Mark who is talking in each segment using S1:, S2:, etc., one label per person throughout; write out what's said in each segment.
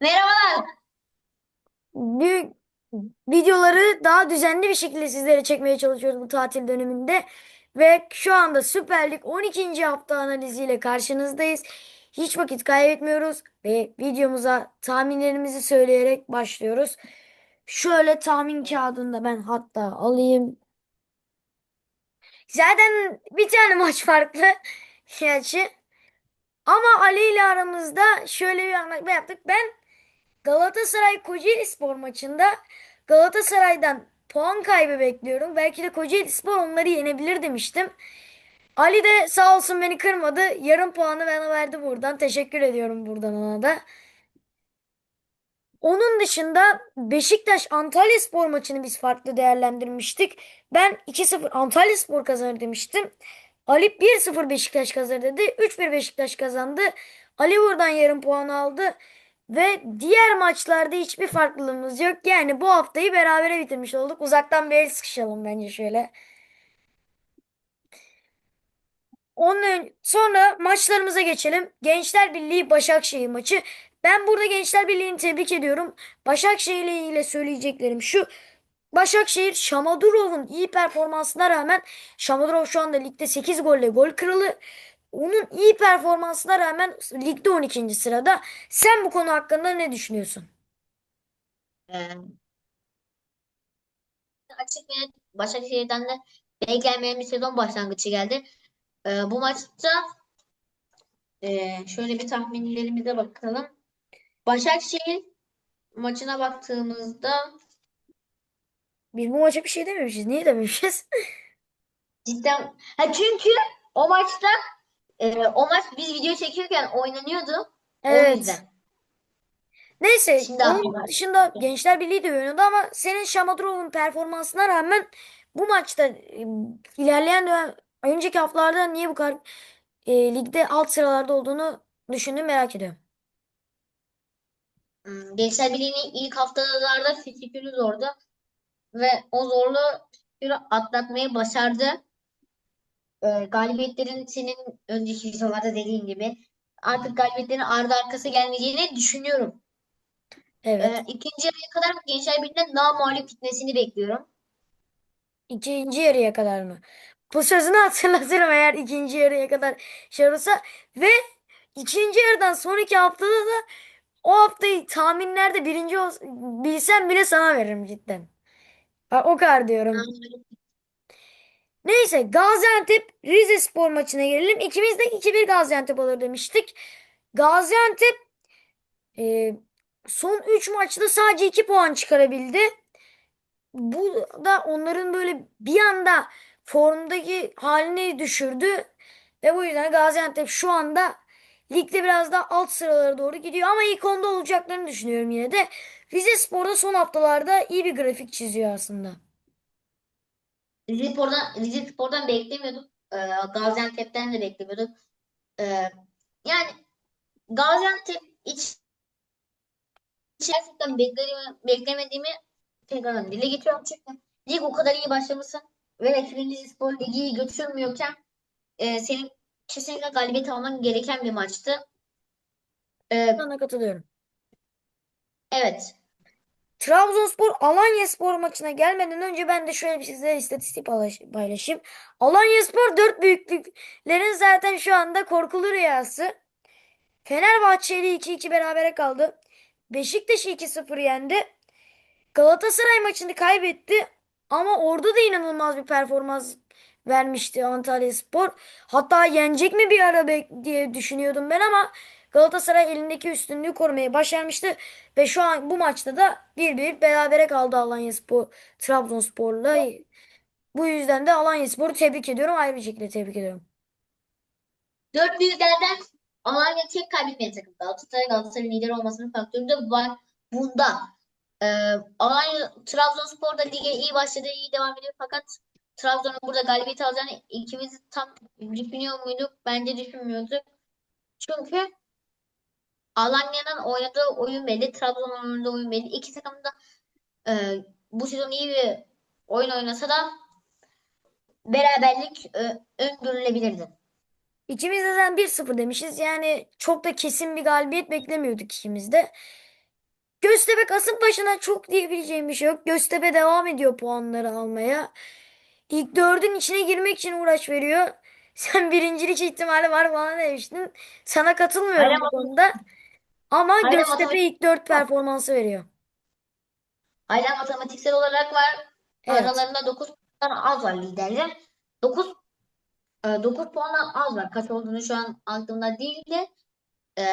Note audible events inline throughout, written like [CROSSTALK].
S1: Merhabalar.
S2: büyük videoları daha düzenli bir şekilde sizlere çekmeye çalışıyoruz bu tatil döneminde. Ve şu anda Süper Lig 12. hafta analiziyle karşınızdayız. Hiç vakit kaybetmiyoruz ve videomuza tahminlerimizi söyleyerek başlıyoruz. Şöyle tahmin kağıdında ben hatta alayım. Zaten bir tane maç farklı. [LAUGHS] Gerçi. Ama Ali ile aramızda şöyle bir anlaşma yaptık. Ben Galatasaray Kocaelispor maçında Galatasaray'dan puan kaybı bekliyorum. Belki de Kocaelispor onları yenebilir demiştim. Ali de sağ olsun beni kırmadı. Yarım puanı bana verdi buradan. Teşekkür ediyorum buradan ona da. Onun dışında Beşiktaş Antalyaspor maçını biz farklı değerlendirmiştik. Ben 2-0 Antalyaspor kazanır demiştim. Ali 1-0 Beşiktaş kazanır dedi. 3-1 Beşiktaş kazandı. Ali buradan yarım puan aldı. Ve diğer maçlarda hiçbir farklılığımız yok. Yani bu haftayı berabere bitirmiş olduk. Uzaktan bir el sıkışalım bence şöyle. Onun sonra maçlarımıza geçelim. Gençler Birliği Başakşehir maçı. Ben burada Gençler Birliği'ni tebrik ediyorum. Başakşehir ile söyleyeceklerim şu. Başakşehir Şamadurov'un iyi performansına rağmen Şamadurov şu anda ligde 8 golle gol kralı. Onun iyi performansına rağmen ligde 12. sırada. Sen bu konu hakkında ne düşünüyorsun?
S1: Ee, açık net Başakşehir'den de beklenmeyen bir sezon başlangıcı geldi. Ee, bu maçta e, şöyle bir tahminlerimize bakalım. Başakşehir maçına baktığımızda
S2: Biz bu maça bir şey dememişiz. Niye dememişiz? [LAUGHS]
S1: cidden ha çünkü o maçta e, o maç biz video çekiyorken oynanıyordu. O
S2: Evet.
S1: yüzden.
S2: Neyse
S1: Şimdi
S2: onun
S1: aklıma
S2: dışında Gençler Birliği de oynadı ama senin Şamadurov'un performansına rağmen bu maçta e, ilerleyen dönem önceki haftalarda niye bu kadar e, ligde alt sıralarda olduğunu düşündüm merak ediyorum.
S1: Hmm, Gençler Birliği'nin ilk haftalarda fikstürü zordu ve o zorlu fikstürü atlatmayı başardı. E, galibiyetlerin senin önceki videolarda dediğin gibi artık galibiyetlerin ardı arkası gelmeyeceğini düşünüyorum.
S2: Evet.
S1: E, ikinci yarıya kadar Gençler Birliği'nden namağlup gitmesini bekliyorum.
S2: İkinci yarıya kadar mı? Bu sözünü hatırlatırım eğer ikinci yarıya kadar şey olursa ve ikinci yarıdan sonraki haftada da o haftayı tahminlerde birinci ol, bilsem bile sana veririm cidden. Bak o kadar diyorum. Neyse Gaziantep Rizespor maçına gelelim. İkimiz de 2-1 Gaziantep alır demiştik. Gaziantep e, son 3 maçta sadece 2 puan çıkarabildi. Bu da onların böyle bir anda formdaki halini düşürdü. Ve bu yüzden Gaziantep şu anda ligde biraz daha alt sıralara doğru gidiyor. Ama ilk onda olacaklarını düşünüyorum yine de. Rizespor'da son haftalarda iyi bir grafik çiziyor aslında.
S1: Rize Spor'dan, Rize Spor'dan beklemiyorduk. E, Gaziantep'ten de beklemiyorduk. E, yani Gaziantep iç gerçekten beklediğimi, beklemediğimi tekrardan dile getiriyorum çünkü lig o kadar iyi başlamışsın ve rakibin Rizespor ligi götürmüyorken e, senin kesinlikle galibiyet alman gereken bir maçtı. E,
S2: Sana katılıyorum.
S1: evet.
S2: Trabzonspor Alanyaspor maçına gelmeden önce ben de şöyle bir size istatistik paylaş- paylaşayım. Alanyaspor dört büyüklüklerin zaten şu anda korkulu rüyası. Fenerbahçe ile 2-2 berabere kaldı. Beşiktaş'ı 2-0 yendi. Galatasaray maçını kaybetti. Ama orada da inanılmaz bir performans vermişti Antalyaspor. Hatta yenecek mi bir ara diye düşünüyordum ben ama Galatasaray elindeki üstünlüğü korumayı başarmıştı. Ve şu an bu maçta da 1-1 berabere kaldı Alanyaspor Trabzonspor'la. Bu yüzden de Alanyaspor'u tebrik ediyorum. Ayrı bir şekilde tebrik ediyorum.
S1: Dört büyüklerden Alanya tek kaybetmeyen takım. Galatasaray Galatasaray'ın lider olmasının faktörü de var bunda. E, Alanya Trabzonspor da lige iyi başladı, iyi devam ediyor fakat Trabzon'un burada galibiyet alacağını ikimiz tam düşünüyor muyduk? Bence düşünmüyorduk. Çünkü Alanya'nın oynadığı oyun belli, Trabzon'un oynadığı oyun belli. İki takım da e, bu sezon iyi bir oyun oynasa da beraberlik e, öngörülebilirdi.
S2: İkimiz de zaten 1-0 demişiz. Yani çok da kesin bir galibiyet beklemiyorduk ikimiz de. Göztepe Kasımpaşa'na çok diyebileceğim bir şey yok. Göztepe devam ediyor puanları almaya. İlk dördün içine girmek için uğraş veriyor. [LAUGHS] Sen birincilik ihtimali var falan demiştin. Sana katılmıyorum
S1: Hala
S2: bu konuda. Ama
S1: Hala
S2: Göztepe
S1: matematik
S2: ilk dört performansı veriyor.
S1: hala matematiksel olarak var.
S2: Evet.
S1: Aralarında 9 puan az var liderler. 9 9 puandan az var. Kaç olduğunu şu an aklımda değil de e,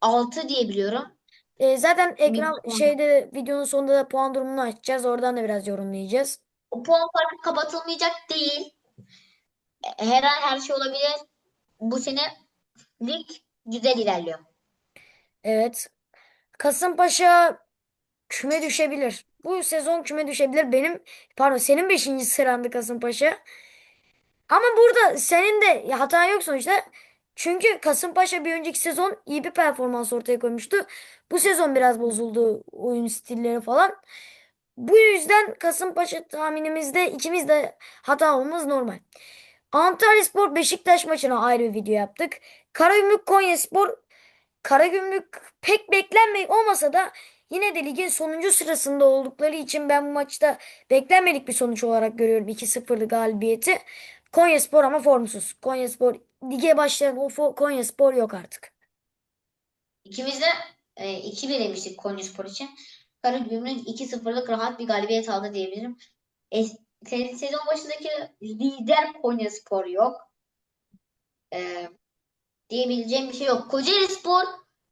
S1: 6 diye biliyorum.
S2: Ee, zaten ekran
S1: puan.
S2: şeyde videonun sonunda da puan durumunu açacağız. Oradan da biraz yorumlayacağız.
S1: O puan farkı kapatılmayacak değil. E, Her an her şey olabilir. Bu sene lig güzel ilerliyor.
S2: Evet. Kasımpaşa küme düşebilir. Bu sezon küme düşebilir. Benim pardon senin 5. sırandı Kasımpaşa. Ama burada senin de ya hatan yok sonuçta. Çünkü Kasımpaşa bir önceki sezon iyi bir performans ortaya koymuştu. Bu sezon biraz bozuldu oyun stilleri falan. Bu yüzden Kasımpaşa tahminimizde ikimiz de hata olmamız normal. Antalyaspor Beşiktaş maçına ayrı bir video yaptık. Karagümrük Konyaspor Karagümrük pek beklenmedik olmasa da yine de ligin sonuncu sırasında oldukları için ben bu maçta beklenmedik bir sonuç olarak görüyorum 2-0'lık galibiyeti. Konyaspor ama formsuz. Konyaspor lige başlayan o Konyaspor yok artık.
S1: İkimiz de e, 2-1 demiştik Konyaspor için. Karagümrük 2-0'lık rahat bir galibiyet aldı diyebilirim. E, se- sezon başındaki lider Konyaspor yok. E, diyebileceğim bir şey yok. Kocaelispor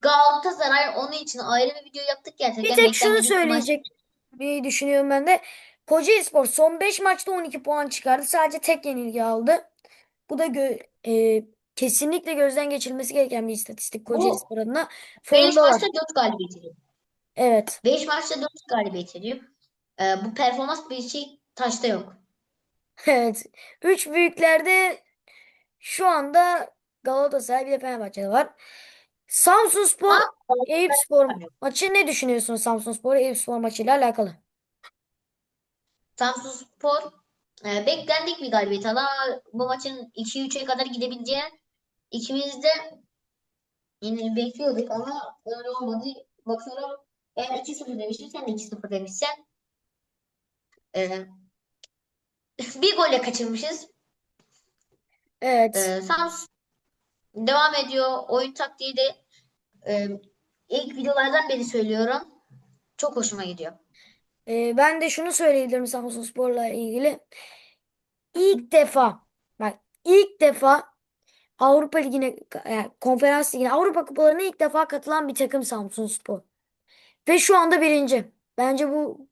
S1: Galatasaray onun için ayrı bir video yaptık gerçekten.
S2: Bir tek şunu
S1: bir
S2: söyleyecek bir düşünüyorum ben de. Kocaelispor son 5 maçta 12 puan çıkardı. Sadece tek yenilgi aldı. Bu da gö- e, kesinlikle gözden geçirilmesi gereken bir istatistik Kocaelispor adına.
S1: 5
S2: Formdalar.
S1: maçta 4 galibiyet ediyor.
S2: Evet.
S1: 5 maçta 4 galibiyet ediyor. E, bu performans Beşiktaş'ta yok.
S2: Evet. Üç büyüklerde şu anda Galatasaray bir de Fenerbahçe var. Samsunspor
S1: Ama
S2: Eyüpspor maçı ne düşünüyorsun Samsunspor Eyüpspor maçıyla alakalı?
S1: Samsunspor e, beklendik bir galibiyet ama bu maçın 2-3'e kadar gidebileceği ikimiz de yine bekliyorduk ama öyle olmadı. Bakıyorum ben 2-0 demiştim sen de 2-0 demişsen. E, [LAUGHS] bir golle kaçırmışız.
S2: Evet.
S1: E, Samsun devam ediyor. Oyun taktiği de e, ilk videolardan beri söylüyorum. Çok hoşuma gidiyor.
S2: Ee, ben de şunu söyleyebilirim Samsunspor'la ilgili. İlk defa bak ilk defa Avrupa Ligi'ne yani Konferans Ligi'ne Avrupa Kupalarına ilk defa katılan bir takım Samsunspor. Ve şu anda birinci. Bence bu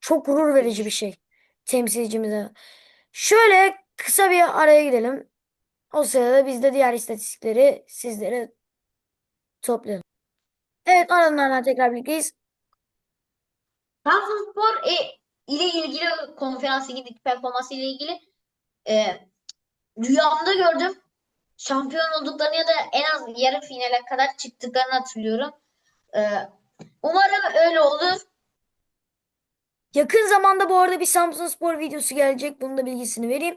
S2: çok gurur verici bir şey temsilcimize. Şöyle kısa bir araya gidelim. O sırada biz de diğer istatistikleri sizlere toplayalım. Evet aralarından tekrar birlikteyiz.
S1: Trabzonspor e, ile ilgili konferans ligindeki performansı ile ilgili e, rüyamda gördüm. Şampiyon olduklarını ya da en az yarı finale kadar çıktıklarını hatırlıyorum. E, umarım öyle olur.
S2: Yakın zamanda bu arada bir Samsunspor videosu gelecek. Bunun da bilgisini vereyim.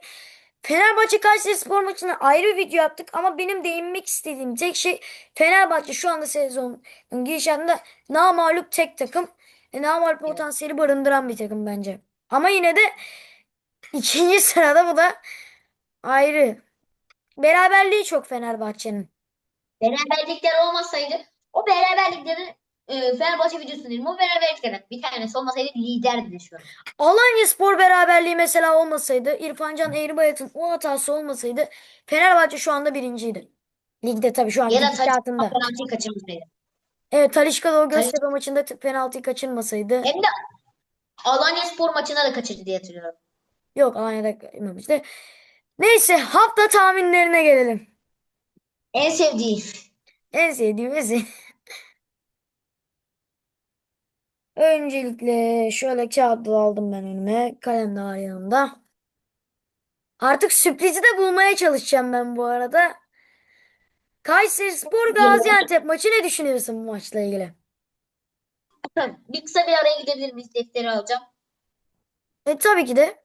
S2: Fenerbahçe Kayserispor maçına ayrı bir video yaptık ama benim değinmek istediğim tek şey Fenerbahçe şu anda sezonun gidişatında namağlup tek takım. E, namağlup potansiyeli barındıran bir takım bence. Ama yine de ikinci [LAUGHS] sırada bu da ayrı. Beraberliği çok Fenerbahçe'nin.
S1: Beraberlikler olmasaydı o beraberliklerin e, Fenerbahçe videosu değil o beraberliklerin bir tanesi olmasaydı liderdi şu an.
S2: Alanyaspor beraberliği mesela olmasaydı, İrfancan Eğribayat'ın o hatası olmasaydı Fenerbahçe şu anda birinciydi. Ligde tabii şu an
S1: Ya da
S2: gidişatında.
S1: penaltıyı kaçırmasaydı.
S2: Evet Talisca da o Göztepe maçında t- penaltıyı kaçırmasaydı.
S1: Hem de Alanyaspor maçına da kaçırdı diye hatırlıyorum.
S2: Yok Alanya'da kaymamıştı. Neyse hafta tahminlerine gelelim.
S1: En sevdiğim.
S2: En sevdiğim en sevdiğim. Öncelikle şöyle kağıdı aldım ben önüme. Kalem de var yanımda. Artık sürprizi de bulmaya çalışacağım ben bu arada. Kayserispor Gaziantep maçı ne düşünüyorsun bu maçla ilgili?
S1: Bir kısa bir araya gidebilir miyiz? Defteri alacağım.
S2: E tabii ki de.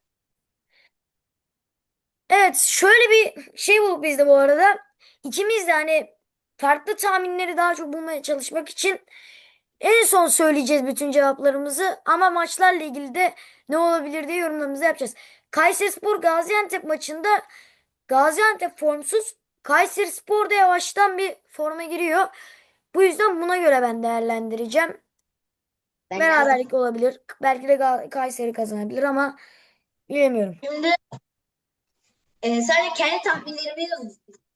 S2: Evet şöyle bir şey bulduk biz de bu arada. İkimiz de hani farklı tahminleri daha çok bulmaya çalışmak için En son söyleyeceğiz bütün cevaplarımızı ama maçlarla ilgili de ne olabilir diye yorumlarımızı yapacağız. Kayserispor Gaziantep maçında Gaziantep formsuz. Kayserispor da yavaştan bir forma giriyor. Bu yüzden buna göre ben değerlendireceğim.
S1: Ben
S2: Beraberlik
S1: yazdım.
S2: olabilir. Belki de Kayseri kazanabilir ama bilemiyorum.
S1: Şimdi e, sadece kendi tahminlerimizi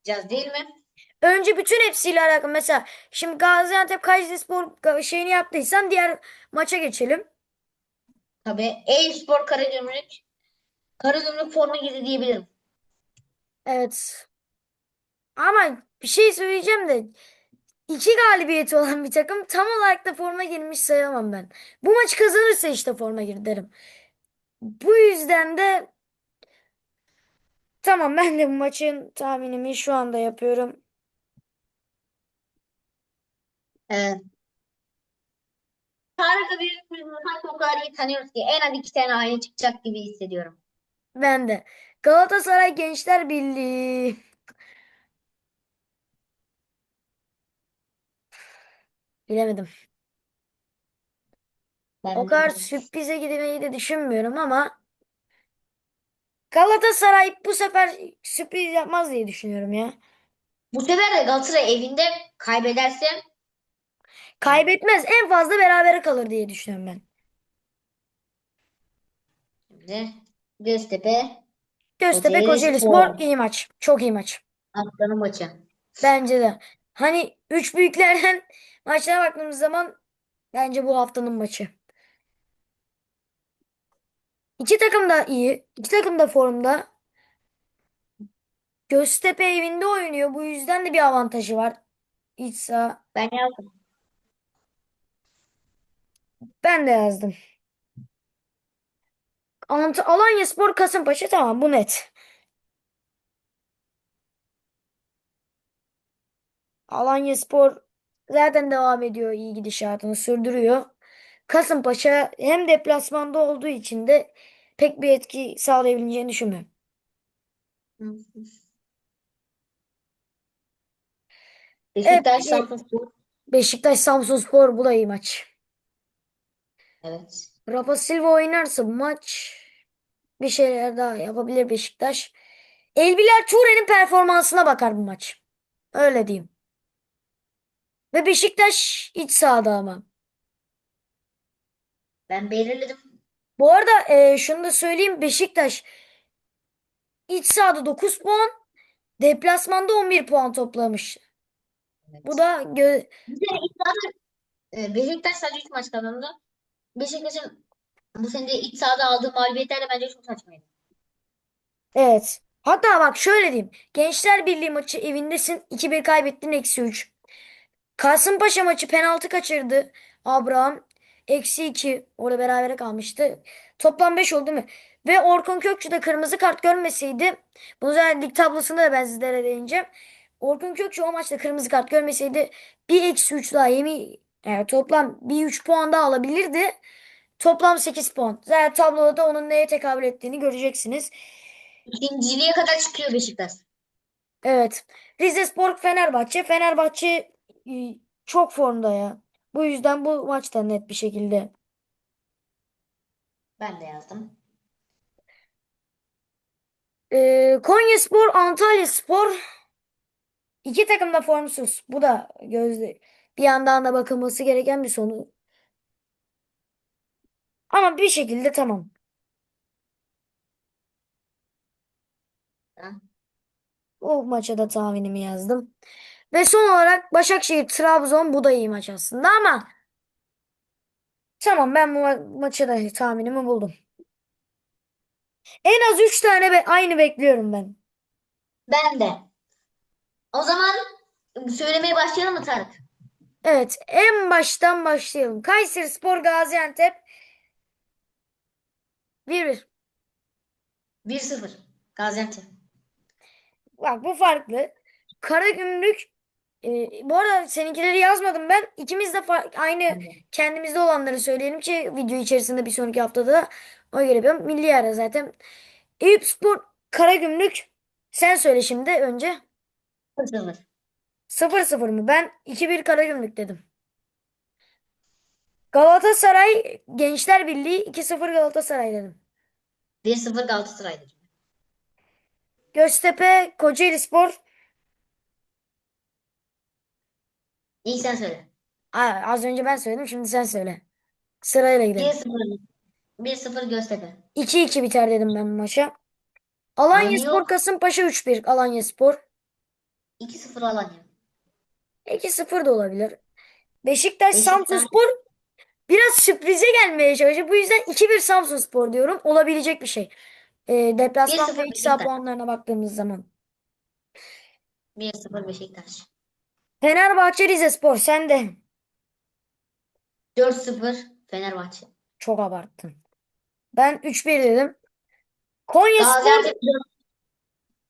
S1: yazacağız değil mi?
S2: Önce bütün hepsiyle alakalı. Mesela şimdi Gaziantep Kayserispor şeyini yaptıysan diğer maça geçelim.
S1: Tabii. Eyüpspor Karagümrük. Karagümrük forma girdi diyebilirim.
S2: Evet. Ama bir şey söyleyeceğim de iki galibiyeti olan bir takım tam olarak da forma girmiş sayamam ben. Bu maç kazanırsa işte forma gir derim. Bu yüzden de tamam ben de bu maçın tahminimi şu anda yapıyorum.
S1: Evet. Tarık'ı birbirimizi sanki o kadar iyi tanıyoruz ki en az iki tane aynı çıkacak gibi hissediyorum.
S2: Ben de. Galatasaray Gençler Birliği. Bilemedim.
S1: Ben
S2: O
S1: de
S2: kadar
S1: bilemedim.
S2: sürprize gitmeyi de düşünmüyorum ama Galatasaray bu sefer sürpriz yapmaz diye düşünüyorum ya.
S1: Bu sefer de Galatasaray evinde kaybederse
S2: Kaybetmez. En fazla berabere kalır diye düşünüyorum ben.
S1: şimdi Göztepe
S2: Göztepe
S1: Kocaeli
S2: Kocaelispor
S1: Spor.
S2: iyi maç. Çok iyi maç.
S1: Aslanı maçı.
S2: Bence de. Hani üç büyüklerden [LAUGHS] maçlara baktığımız zaman bence bu haftanın maçı. İki takım da iyi. İki takım da formda. Göztepe evinde oynuyor. Bu yüzden de bir avantajı var. İç saha.
S1: Ben yazdım.
S2: Ben de yazdım. Ant Alanyaspor Kasımpaşa tamam bu net. Alanyaspor zaten devam ediyor iyi gidişatını sürdürüyor. Kasımpaşa hem deplasmanda olduğu için de pek bir etki sağlayabileceğini düşünmüyorum.
S1: Beşiktaş
S2: Evet,
S1: Samsunspor.
S2: Beşiktaş Samsunspor bu da iyi maç.
S1: Evet.
S2: Rafa Silva oynarsa bu maç bir şeyler daha yapabilir Beşiktaş. Elbiler Ture'nin performansına bakar bu maç. Öyle diyeyim. Ve Beşiktaş iç sahada ama.
S1: Ben belirledim.
S2: Bu arada e, şunu da söyleyeyim. Beşiktaş iç sahada 9 puan, deplasmanda 11 puan toplamış.
S1: Evet.
S2: Bu da gö-
S1: iddialı e, Beşiktaş sadece 3 maç kazandı. Beşiktaş'ın bu sene de iç sahada aldığı mağlubiyetler de bence çok saçmaydı.
S2: evet. Hatta bak şöyle diyeyim. Gençler Birliği maçı evindesin. 2-1 kaybettin eksi 3. Kasımpaşa maçı penaltı kaçırdı. Abraham eksi 2. Orada berabere kalmıştı. Toplam 5 oldu değil mi? Ve Orkun Kökçü de kırmızı kart görmeseydi. Bunu zaten lig tablosunda da ben sizlere değineceğim. Orkun Kökçü o maçta kırmızı kart görmeseydi bir eksi 3 daha yemi yani toplam bir 3 puan daha alabilirdi. Toplam 8 puan. Zaten tabloda da onun neye tekabül ettiğini göreceksiniz.
S1: İkinciliğe kadar çıkıyor Beşiktaş.
S2: Evet. Rizespor Fenerbahçe. Fenerbahçe e, çok formda ya. Bu yüzden bu maçta net bir şekilde.
S1: Ben de yazdım.
S2: Ee, Konyaspor, Antalyaspor. İki takım da formsuz. Bu da gözde bir yandan da bakılması gereken bir sonu. Ama bir şekilde tamam. O maça da tahminimi yazdım. Ve son olarak Başakşehir Trabzon bu da iyi maç aslında ama tamam ben bu ma- maça da tahminimi buldum. En az 3 tane be- aynı bekliyorum ben.
S1: Ben de. O zaman söylemeye başlayalım mı Tarık?
S2: Evet, en baştan başlayalım. Kayserispor Gaziantep 1-1.
S1: 1-0. Gaziantep.
S2: Bak bu farklı. Karagümrük e, bu arada seninkileri yazmadım ben. İkimiz de fa- aynı kendimizde olanları söyleyelim ki video içerisinde bir sonraki haftada da o göre yapıyorum. Milli ara zaten. Eyüpspor Karagümrük sen söyle şimdi önce.
S1: 0-0.
S2: 0-0 mı? Ben 2-1 Karagümrük dedim. Galatasaray Gençler Birliği 2-0 Galatasaray dedim.
S1: 1-0 Galatasaray'dır.
S2: Göztepe Kocaelispor
S1: İlk sen söyle.
S2: Aa, az önce ben söyledim şimdi sen söyle. Sırayla gidelim.
S1: 1-0 1-0 Göztepe.
S2: 2-2 biter dedim ben bu maça. Alanyaspor
S1: yok.
S2: Kasımpaşa 3-1 Alanyaspor.
S1: 2-0 Alanya.
S2: 2-0 da olabilir. Beşiktaş
S1: Beşiktaş.
S2: Samsunspor biraz sürprize gelmeye çalışıyor. Bu yüzden 2-1 Samsunspor diyorum. Olabilecek bir şey. Ee, deplasman
S1: 1-0
S2: ve iç saha
S1: Beşiktaş.
S2: puanlarına baktığımız zaman.
S1: 1-0 Beşiktaş.
S2: Fenerbahçe Rizespor sen de
S1: 4-0 Fenerbahçe.
S2: çok abarttın. Ben 3-1 dedim. Konyaspor
S1: Gaziantep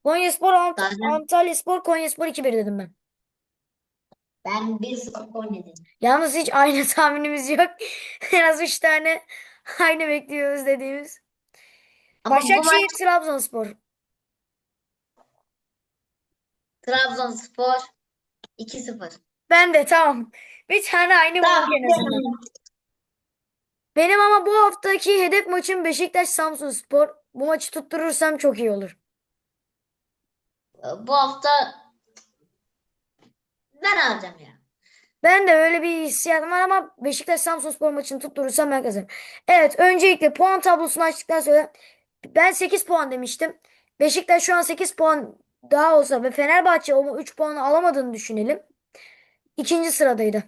S2: Konyaspor Ant
S1: Gaziantep.
S2: Antalyaspor Konyaspor 2-1 dedim ben.
S1: Ben 1-0 Konya dedim.
S2: Yalnız hiç aynı [LAUGHS] tahminimiz yok. En az 3 tane aynı bekliyoruz dediğimiz.
S1: Ama bu
S2: Başakşehir
S1: maç
S2: Trabzonspor.
S1: Trabzonspor 2-0.
S2: Ben de tamam. Bir tane aynı
S1: Tamam.
S2: bulduk en azından. Benim ama bu haftaki hedef maçım Beşiktaş Samsunspor. Bu maçı tutturursam çok iyi olur.
S1: Bu hafta ben alacağım ya.
S2: Ben de öyle bir hissiyatım var ama Beşiktaş Samsunspor maçını tutturursam ben kazanırım. Evet, öncelikle puan tablosunu açtıktan sonra ben 8 puan demiştim. Beşiktaş şu an 8 puan daha olsa ve Fenerbahçe o 3 puanı alamadığını düşünelim. İkinci sıradaydı.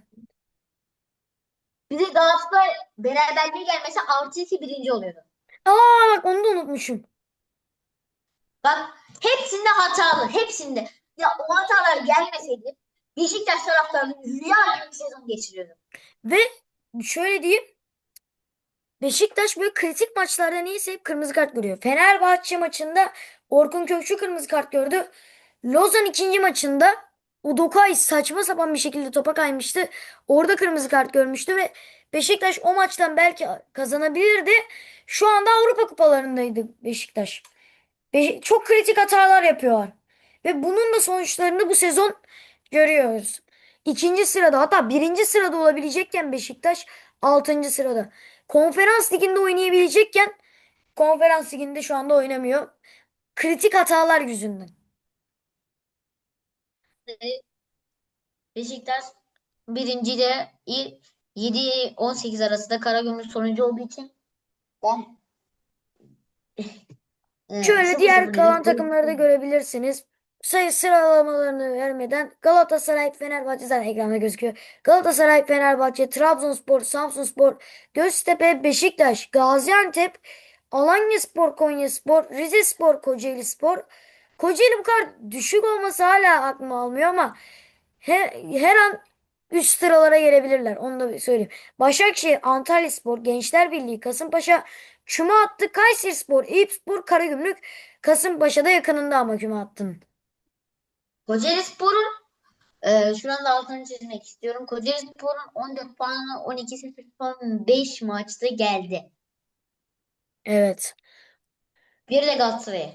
S1: Bir de Galatasaray beraberliğe gelmesi artı 2 birinci oluyordu.
S2: Aa bak onu da unutmuşum.
S1: Bak hepsinde hatalı. Hepsinde. Ya o hatalar gelmeseydi Beşiktaş taraftarının rüya gibi bir sezon geçiriyordu.
S2: Ve şöyle diyeyim. Beşiktaş böyle kritik maçlarda neyse hep kırmızı kart görüyor. Fenerbahçe maçında Orkun Kökçü kırmızı kart gördü. Lozan ikinci maçında Udokay saçma sapan bir şekilde topa kaymıştı. Orada kırmızı kart görmüştü ve Beşiktaş o maçtan belki kazanabilirdi. Şu anda Avrupa kupalarındaydı Beşiktaş. Be- çok kritik hatalar yapıyorlar. Ve bunun da sonuçlarını bu sezon görüyoruz. İkinci sırada hatta birinci sırada olabilecekken Beşiktaş altıncı sırada. Konferans liginde oynayabilecekken konferans liginde şu anda oynamıyor. Kritik hatalar yüzünden.
S1: Beşiktaş birinci de 7-18 arasında Karagümrük sonuncu olduğu için ben [LAUGHS] e,
S2: Şöyle
S1: 0-0
S2: diğer kalan takımları da görebilirsiniz. Sayı sıralamalarını vermeden Galatasaray, Fenerbahçe zaten ekranda gözüküyor. Galatasaray, Fenerbahçe, Trabzonspor, Samsunspor, Göztepe, Beşiktaş, Gaziantep, Alanyaspor, Konyaspor, Rizespor, Kocaelispor. Kocaeli bu kadar düşük olması hala aklıma almıyor ama her, her an üst sıralara gelebilirler. Onu da söyleyeyim. Başakşehir, Antalyaspor, Gençler Birliği, Kasımpaşa, küme attı. Kayserispor, Eyüpspor, Karagümrük, Kasımpaşa'da yakınında ama küme attın.
S1: Kocaelispor'un e, şuranın da altını çizmek istiyorum. Kocaelispor'un 14 puanı 12'si son 5 maçta geldi.
S2: Evet.
S1: Bir de Galatasaray'a.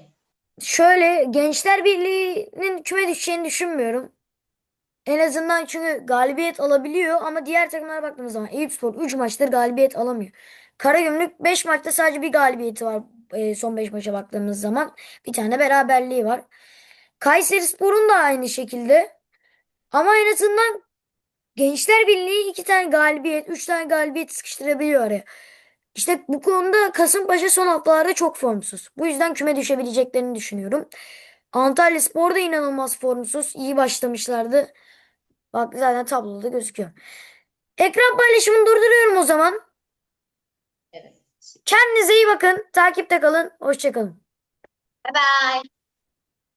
S2: Şöyle Gençler Birliği'nin küme düşeceğini düşünmüyorum. En azından çünkü galibiyet alabiliyor ama diğer takımlara baktığımız zaman Eyüpspor 3 maçtır galibiyet alamıyor. Karagümrük 5 maçta sadece bir galibiyeti var e, son 5 maça baktığımız zaman. Bir tane beraberliği var. Kayserispor'un da aynı şekilde. Ama en azından Gençler Birliği 2 tane galibiyet, 3 tane galibiyet sıkıştırabiliyor araya. İşte bu konuda Kasımpaşa son haftalarda çok formsuz. Bu yüzden küme düşebileceklerini düşünüyorum. Antalyaspor da inanılmaz formsuz. İyi başlamışlardı. Bak zaten tabloda gözüküyor. Ekran paylaşımını durduruyorum o zaman.
S1: Evet.
S2: Kendinize iyi bakın. Takipte kalın. Hoşça kalın.
S1: Bye bye.